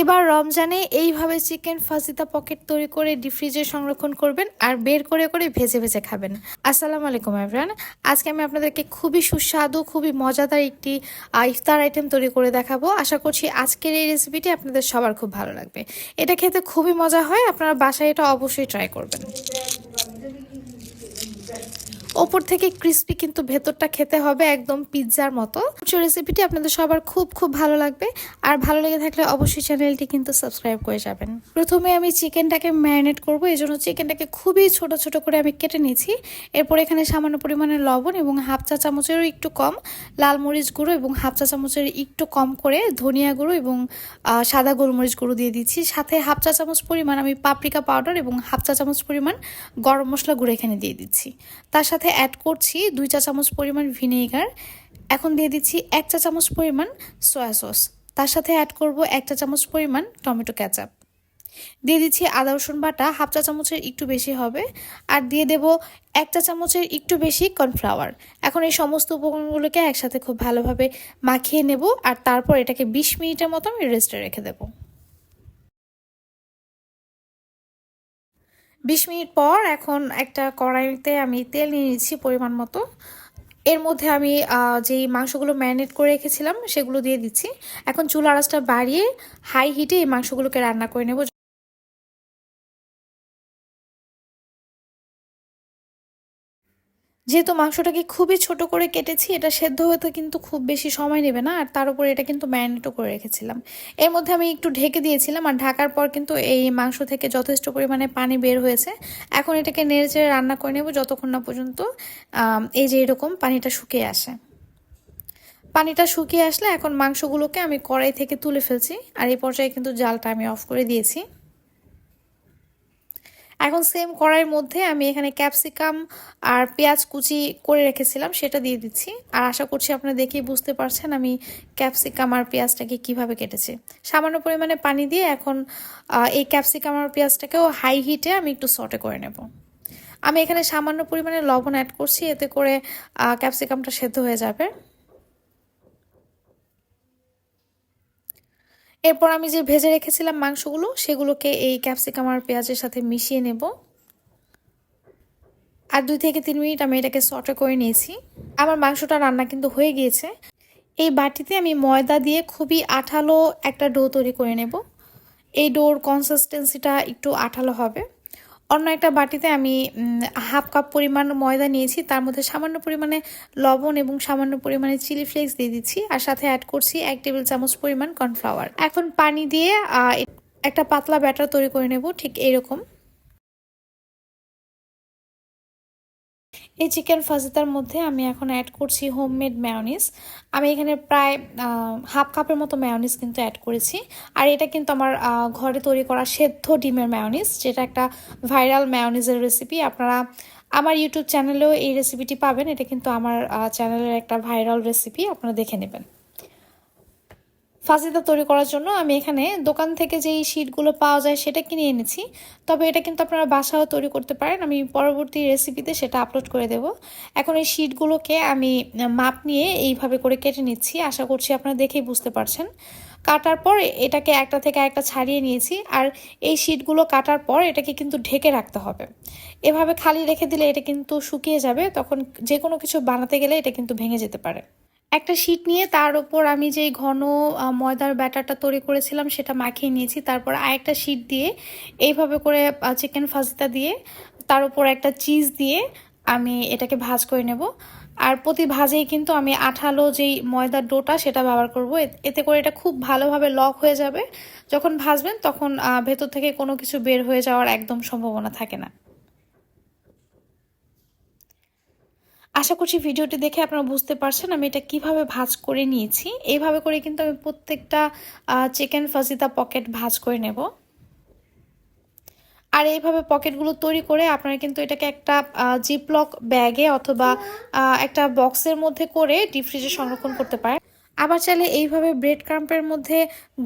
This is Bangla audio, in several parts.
এবার রমজানে এইভাবে চিকেন ফাজিতা পকেট তৈরি করে ডিপ ফ্রিজে সংরক্ষণ করবেন আর বের করে করে ভেজে ভেজে খাবেন। আসসালামু আলাইকুম এভরান আজকে আমি আপনাদেরকে খুবই সুস্বাদু, খুবই মজাদার একটি ইফতার আইটেম তৈরি করে দেখাবো। আশা করছি আজকের এই রেসিপিটি আপনাদের সবার খুব ভালো লাগবে। এটা খেতে খুবই মজা হয়, আপনারা বাসায় এটা অবশ্যই ট্রাই করবেন। ওপর থেকে ক্রিস্পি কিন্তু ভেতরটা খেতে হবে একদম পিৎজার মতো। রেসিপিটি আপনাদের সবার খুব খুব ভালো লাগবে। আর ভালো লেগে থাকলে অবশ্যই চ্যানেলটি কিন্তু সাবস্ক্রাইব করে যাবেন। প্রথমে আমি চিকেনটাকে ম্যারিনেট করব এই জন্য চিকেনটাকে খুবই ছোট ছোট করে আমি কেটে নিয়েছি। এরপর এখানে সামান্য পরিমাণে লবণ এবং হাফ চা চামচেরও একটু কম লাল মরিচ গুঁড়ো এবং হাফ চা চামচের একটু কম করে ধনিয়া গুঁড়ো এবং সাদা গোলমরিচ গুঁড়ো দিয়ে দিচ্ছি। সাথে হাফ চা চামচ পরিমাণ আমি পাপরিকা পাউডার এবং হাফ চা চামচ পরিমাণ গরম মশলা গুঁড়ো এখানে দিয়ে দিচ্ছি। তার সাথে অ্যাড করছি দুই চা চামচ পরিমাণ ভিনেগার এখন দিয়ে দিচ্ছি এক চা চামচ পরিমাণ সয়া সস তার সাথে অ্যাড করব এক চা চামচ পরিমাণ টমেটো ক্যাচাপ দিয়ে দিচ্ছি আদা, রসুন বাটা, হাফ চা চামচের একটু বেশি হবে, আর দিয়ে দেব এক চা চামচের একটু বেশি কর্নফ্লাওয়ার এখন এই সমস্ত উপকরণগুলোকে একসাথে খুব ভালোভাবে মাখিয়ে নেব, আর তারপর এটাকে বিশ মিনিটের মতো আমি রেস্টে রেখে দেবো। বিশ মিনিট পর এখন একটা কড়াইতে আমি তেল নিয়ে নিচ্ছি পরিমাণ মতো। এর মধ্যে আমি যেই মাংসগুলো ম্যারিনেট করে রেখেছিলাম সেগুলো দিয়ে দিচ্ছি। এখন চুলা আঁচটা বাড়িয়ে হাই হিটে এই মাংসগুলোকে রান্না করে নেব। যেহেতু মাংসটাকে খুবই ছোট করে কেটেছি, এটা সেদ্ধ হতে কিন্তু খুব বেশি সময় নেবে না। আর তার উপরে এটা কিন্তু ম্যারিনেটও করে রেখেছিলাম। এর মধ্যে আমি একটু ঢেকে দিয়েছিলাম, আর ঢাকার পর কিন্তু এই মাংস থেকে যথেষ্ট পরিমাণে পানি বের হয়েছে। এখন এটাকে নেড়ে চেড়ে রান্না করে নেব যতক্ষণ না পর্যন্ত এই যে এরকম পানিটা শুকিয়ে আসে। পানিটা শুকিয়ে আসলে এখন মাংসগুলোকে আমি কড়াই থেকে তুলে ফেলছি, আর এই পর্যায়ে কিন্তু জালটা আমি অফ করে দিয়েছি। এখন সেম কড়াইয়ের মধ্যে আমি এখানে ক্যাপসিকাম আর পেঁয়াজ কুচি করে রেখেছিলাম, সেটা দিয়ে দিচ্ছি। আর আশা করছি আপনারা দেখেই বুঝতে পারছেন আমি ক্যাপসিকাম আর পেঁয়াজটাকে কীভাবে কেটেছি। সামান্য পরিমাণে পানি দিয়ে এখন এই ক্যাপসিকাম আর পেঁয়াজটাকেও হাই হিটে আমি একটু সটে করে নেব। আমি এখানে সামান্য পরিমাণে লবণ অ্যাড করছি, এতে করে ক্যাপসিকামটা সেদ্ধ হয়ে যাবে। এরপর আমি যে ভেজে রেখেছিলাম মাংসগুলো, সেগুলোকে এই ক্যাপসিকাম আর পেঁয়াজের সাথে মিশিয়ে নেব। আর দুই থেকে তিন মিনিট আমি এটাকে সটে করে নিয়েছি। আমার মাংসটা রান্না কিন্তু হয়ে গিয়েছে। এই বাটিতে আমি ময়দা দিয়ে খুবই আঠালো একটা ডো তৈরি করে নেব। এই ডোর কনসিস্টেন্সিটা একটু আঠালো হবে। অন্য একটা বাটিতে আমি হাফ কাপ পরিমাণ ময়দা নিয়েছি। তার মধ্যে সামান্য পরিমাণে লবণ এবং সামান্য পরিমাণে চিলি ফ্লেক্স দিয়ে দিচ্ছি। আর সাথে অ্যাড করছি এক টেবিল চামচ পরিমাণ কর্নফ্লাওয়ার। এখন পানি দিয়ে একটা পাতলা ব্যাটার তৈরি করে নেব। ঠিক এইরকম এই চিকেন ফাজিতার মধ্যে আমি এখন অ্যাড করছি হোমমেড ম্যায়নিস আমি এখানে প্রায় হাফ কাপের মতো ম্যায়নিস কিন্তু অ্যাড করেছি। আর এটা কিন্তু আমার ঘরে তৈরি করা সেদ্ধ ডিমের ম্যায়নিস যেটা একটা ভাইরাল ম্যায়নিজের রেসিপি আপনারা আমার ইউটিউব চ্যানেলেও এই রেসিপিটি পাবেন। এটা কিন্তু আমার চ্যানেলের একটা ভাইরাল রেসিপি আপনারা দেখে নেবেন। ফাজিতা তৈরি করার জন্য আমি এখানে দোকান থেকে যেই শিটগুলো পাওয়া যায় সেটা কিনে এনেছি। তবে এটা কিন্তু আপনারা বাসাও তৈরি করতে পারেন। আমি পরবর্তী রেসিপিতে সেটা আপলোড করে দেব। এখন এই শিটগুলোকে আমি মাপ নিয়ে এইভাবে করে কেটে নিচ্ছি। আশা করছি আপনারা দেখেই বুঝতে পারছেন। কাটার পর এটাকে একটা থেকে একটা ছাড়িয়ে নিয়েছি। আর এই শিটগুলো কাটার পর এটাকে কিন্তু ঢেকে রাখতে হবে। এভাবে খালি রেখে দিলে এটা কিন্তু শুকিয়ে যাবে। তখন যে কোনো কিছু বানাতে গেলে এটা কিন্তু ভেঙে যেতে পারে। একটা শিট নিয়ে তার উপর আমি যে ঘন ময়দার ব্যাটারটা তৈরি করেছিলাম সেটা মাখিয়ে নিয়েছি। তারপর আরেকটা শিট দিয়ে এইভাবে করে চিকেন ফাজিতা দিয়ে তার উপর একটা চিজ দিয়ে আমি এটাকে ভাজ করে নেব। আর প্রতি ভাজেই কিন্তু আমি আঠালো যেই ময়দার ডোটা সেটা ব্যবহার করব। এতে করে এটা খুব ভালোভাবে লক হয়ে যাবে। যখন ভাজবেন তখন ভেতর থেকে কোনো কিছু বের হয়ে যাওয়ার একদম সম্ভাবনা থাকে না। আশা করছি ভিডিওটি দেখে আপনারা বুঝতে পারছেন আমি এটা কীভাবে ভাজ করে নিয়েছি। এইভাবে করে কিন্তু আমি প্রত্যেকটা চিকেন ফাজিতা পকেট ভাজ করে নেব। আর এইভাবে পকেটগুলো তৈরি করে আপনারা কিন্তু এটাকে একটা জিপলক ব্যাগে অথবা একটা বক্সের মধ্যে করে ডিপ ফ্রিজে সংরক্ষণ করতে পারেন। আবার চাইলে এইভাবে ব্রেড ক্রাম্পের মধ্যে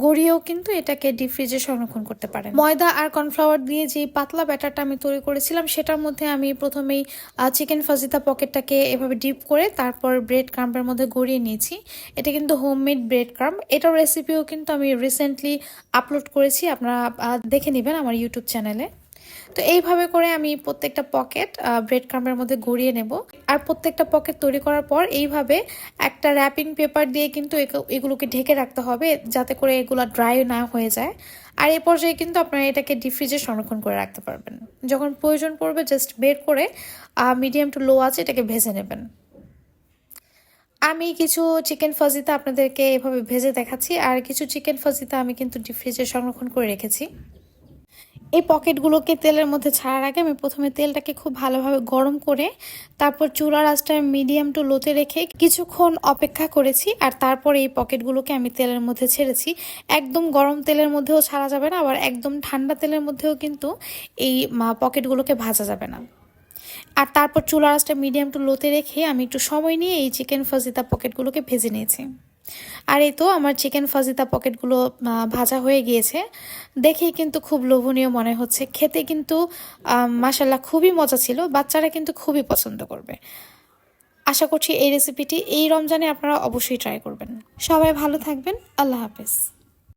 গড়িয়েও কিন্তু এটাকে ডিপ ফ্রিজে সংরক্ষণ করতে পারেন। ময়দা আর কর্নফ্লাওয়ার দিয়ে যে পাতলা ব্যাটারটা আমি তৈরি করেছিলাম, সেটার মধ্যে আমি প্রথমেই চিকেন ফাজিতা পকেটটাকে এভাবে ডিপ করে তারপর ব্রেড ক্রাম্পের মধ্যে গড়িয়ে নিয়েছি। এটা কিন্তু হোমমেড ব্রেড ক্রাম্প এটার রেসিপিও কিন্তু আমি রিসেন্টলি আপলোড করেছি। আপনারা দেখে নেবেন আমার ইউটিউব চ্যানেলে তো এইভাবে করে আমি প্রত্যেকটা পকেট ব্রেড ক্রাম্পের মধ্যে গড়িয়ে নেব। আর প্রত্যেকটা পকেট তৈরি করার পর এইভাবে একটা র্যাপিং পেপার দিয়ে কিন্তু এগুলোকে ঢেকে রাখতে হবে যাতে করে এগুলো ড্রাই না হয়ে যায়। আর এ পর্যায়ে কিন্তু আপনারা এটাকে ডিপ ফ্রিজে সংরক্ষণ করে রাখতে পারবেন। যখন প্রয়োজন পড়বে জাস্ট বের করে মিডিয়াম টু লো আছে এটাকে ভেজে নেবেন। আমি কিছু চিকেন ফাজিতা আপনাদেরকে এভাবে ভেজে দেখাচ্ছি। আর কিছু চিকেন ফাজিতা আমি কিন্তু ডিপ ফ্রিজে সংরক্ষণ করে রেখেছি। এই পকেটগুলোকে তেলের মধ্যে ছাড়ার আগে আমি প্রথমে তেলটাকে খুব ভালোভাবে গরম করে তারপর চুলার আঁচটা মিডিয়াম টু লোতে রেখে কিছুক্ষণ অপেক্ষা করেছি আর তারপর এই পকেটগুলোকে আমি তেলের মধ্যে ছেড়েছি। একদম গরম তেলের মধ্যেও ছাড়া যাবে না, আবার একদম ঠান্ডা তেলের মধ্যেও কিন্তু এই পকেটগুলোকে ভাজা যাবে না। আর তারপর চুলার আঁচটা মিডিয়াম টু লোতে রেখে আমি একটু সময় নিয়ে এই চিকেন ফাজিতা পকেটগুলোকে ভেজে নিয়েছি। আর এই তো আমার চিকেন ফাজিতা পকেটগুলো ভাজা হয়ে গিয়েছে। দেখেই কিন্তু খুব লোভনীয় মনে হচ্ছে। খেতে কিন্তু মাসাল্লাহ খুবই মজা ছিল, বাচ্চারা কিন্তু খুবই পছন্দ করবে। আশা করছি এই রেসিপিটি এই রমজানে আপনারা অবশ্যই ট্রাই করবেন। সবাই ভালো থাকবেন। আল্লাহ হাফেজ।